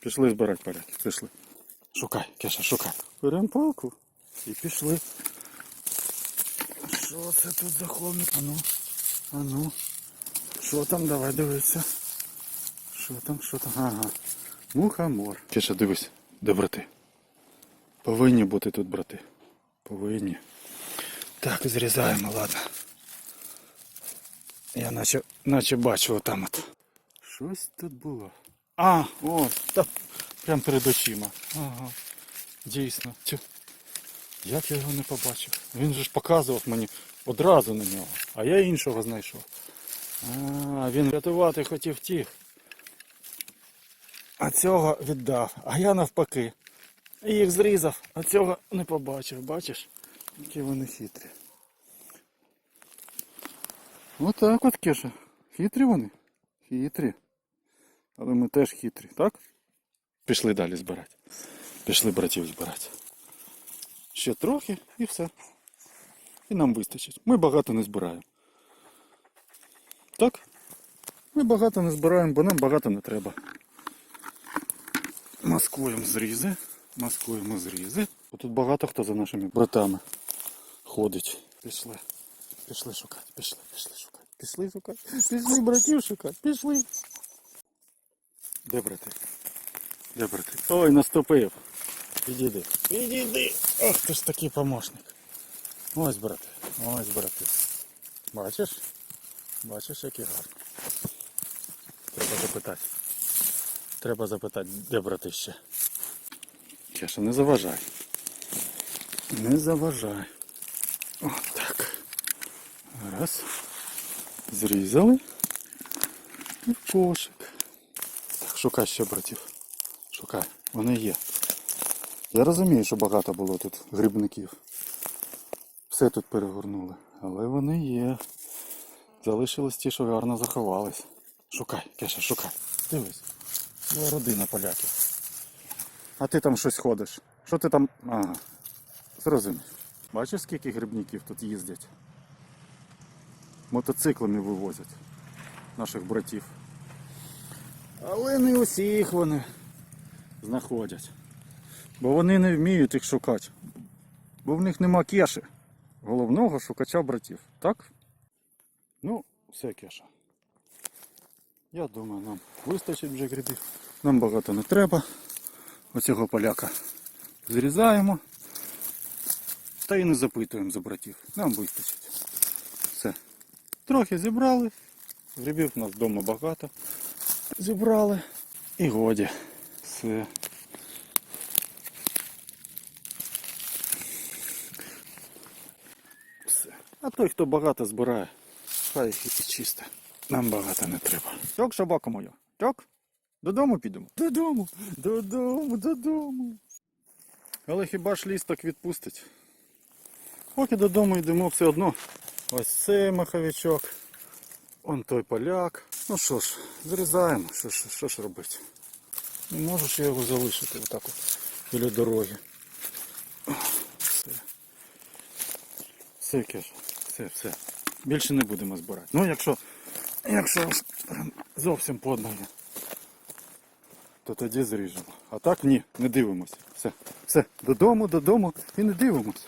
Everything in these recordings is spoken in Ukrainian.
Пішли збирати поляки. Пішли. Шукай, Кеша, шукай. Беремо палку і пішли. Що це тут за холмик? Ану, ану. Що там? Давай дивитися. Що там, що там? Ага. Мухомор. Кеша, дивись, де брати? Повинні бути тут брати. Повинні. Так, зрізаємо, ладно. Я наче, наче бачу отам от. Щось тут було. А, ось, та, прям перед очима. Ага. Дійсно. Тю. Як я його не побачив? Він же ж показував мені одразу на нього, а я іншого знайшов. А, він рятувати хотів тих. А цього віддав, а я навпаки. І їх зрізав, а цього не побачив, бачиш? Які вони хитрі. Отак от, Кеша. Хитрі вони? Хитрі. Але ми теж хитрі, так? Пішли далі збирати. Пішли братів збирати. Ще трохи і все. І нам вистачить. Ми багато не збираємо. Так? Ми багато не збираємо, бо нам багато не треба. Маскуємо зрізи. Маскуємо зрізи. Бо Тут багато хто за нашими братами ходить. Пішли. Пішли шукати, пішли, пішли шукати. Пішли шукати. Пішли братів шукати. Пішли. Де брати? Де брати? Ой, наступив. Підійди. Підійди. Ох, ти ж такий помощник. Ось, брати. Ось, брати. Бачиш? Бачиш, який гарний. Треба запитати. Треба запитати, де брати ще. Кеша, не заважай. Не заважай. От так. Раз. Зрізали. І в кошик. Шукай ще братів. Шукай, вони є. Я розумію, що багато було тут грибників. Все тут перегорнули. Але вони є. Залишились ті, що гарно заховались. Шукай, Кеша, шукай. Дивись. Була родина поляків. А ти там щось ходиш. Що ти там. Ага. Зрозумів. Бачиш, скільки грибників тут їздять? Мотоциклами вивозять наших братів. Але не усіх вони знаходять. Бо вони не вміють їх шукати. Бо в них нема кеші. Головного шукача братів. Так? Ну, все кеша. Я думаю, нам вистачить вже грибів. Нам багато не треба. Оцього поляка зрізаємо. Та і не запитуємо за братів. Нам вистачить. Все. Трохи зібрали. Грибів у нас вдома багато. Зібрали. І годі. Все. Все. А той, хто багато збирає, хай їх і чисто. Нам багато не треба. Тьок, собака моя. Тьок? Додому підемо? Додому, додому, додому. Але хіба ж ліс так відпустить? Поки додому йдемо все одно. Ось цей маховичок. Он той поляк. Ну що ж, зрізаємо. Що ж, що ж робити? Не можу я його залишити отак от біля дороги. Все. Все, Кеш, все, все. Більше не будемо збирати. Ну якщо, якщо зовсім подно то тоді зріжемо. А так ні, не дивимося. Все, все, додому, додому і не дивимося.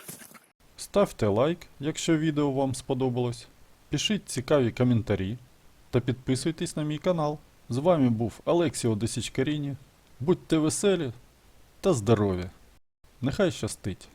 Ставте лайк, якщо відео вам сподобалось. Пишіть цікаві коментарі та підписуйтесь на мій канал. З вами був Олексіо Досічкаріні. Будьте веселі та здорові. Нехай щастить!